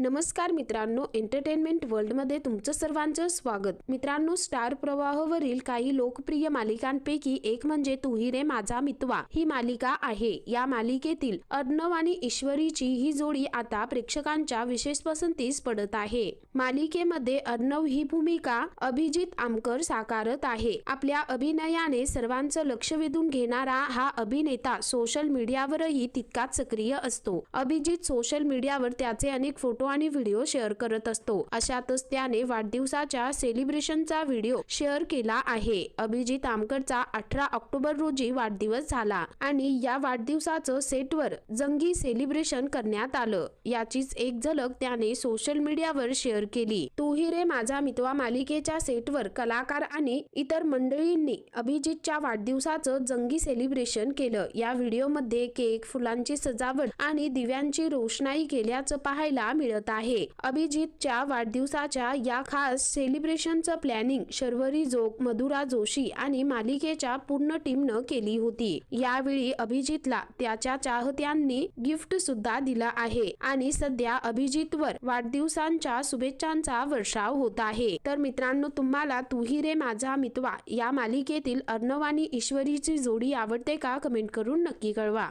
नमस्कार मित्रांनो एंटरटेनमेंट वर्ल्डमध्ये तुमचं सर्वांचं स्वागत. मित्रांनो स्टार प्रवाहवरील काही लोकप्रिय मालिकांपैकी एक म्हणजे तुही रे माझा मितवा. ही मालिका आहे. या मालिकेतील अर्णव आणि ईश्वरीची ही जोडी आता प्रेक्षकांच्या विशेष पसंतीस पडत आहे. मालिकेमध्ये अर्णव ही भूमिका अभिजित आमकर साकारत आहे. आपल्या अभिनयाने सर्वांचं लक्ष वेधून घेणारा हा अभिनेता सोशल मीडियावरही तितकाच सक्रिय असतो. अभिजित सोशल मीडियावर त्याचे अनेक फोटो आणि व्हिडिओ शेअर करत असतो. अशातच त्याने वाढदिवसाच्या सेलिब्रेशनचा व्हिडिओ शेअर केला आहे. अभिजित आमकरचा अठरा ऑक्टोबर रोजी वाढदिवस झाला आणि या वाढदिवसाचं सेटवर जंगी सेलिब्रेशन करण्यात आलं. याचीच एक झलक त्याने सोशल मीडियावर शेअर केली. तू ही रे माझा मितवा मालिकेच्या सेटवर कलाकार आणि इतर मंडळींनी अभिजितच्या वाढदिवसाचं जंगी सेलिब्रेशन केलं. या व्हिडिओमध्ये केक फुलांची सजावट आणि दिव्यांची रोषणाई केल्याचं पाहायला मिळत आहे. अभिजितच्या वाढदिवसाच्या या खास सेलिब्रेशनचं प्लॅनिंग शर्वरी जोग मधुरा जोशी आणि मालिकेच्या पूर्ण टीमनं केली होती. यावेळी अभिजितला त्याच्या चाहत्यांनी गिफ्ट सुद्धा दिलं आहे आणि सध्या अभिजितवर वाढदिवसांच्या शुभेच्छांचा वर्षाव होत आहे. तर मित्रांनो तुम्हाला तू ही रे माझा मितवा या मालिकेतील अर्णव आणि ईश्वरीची जोडी आवडते का? कमेंट करून नक्की कळवा.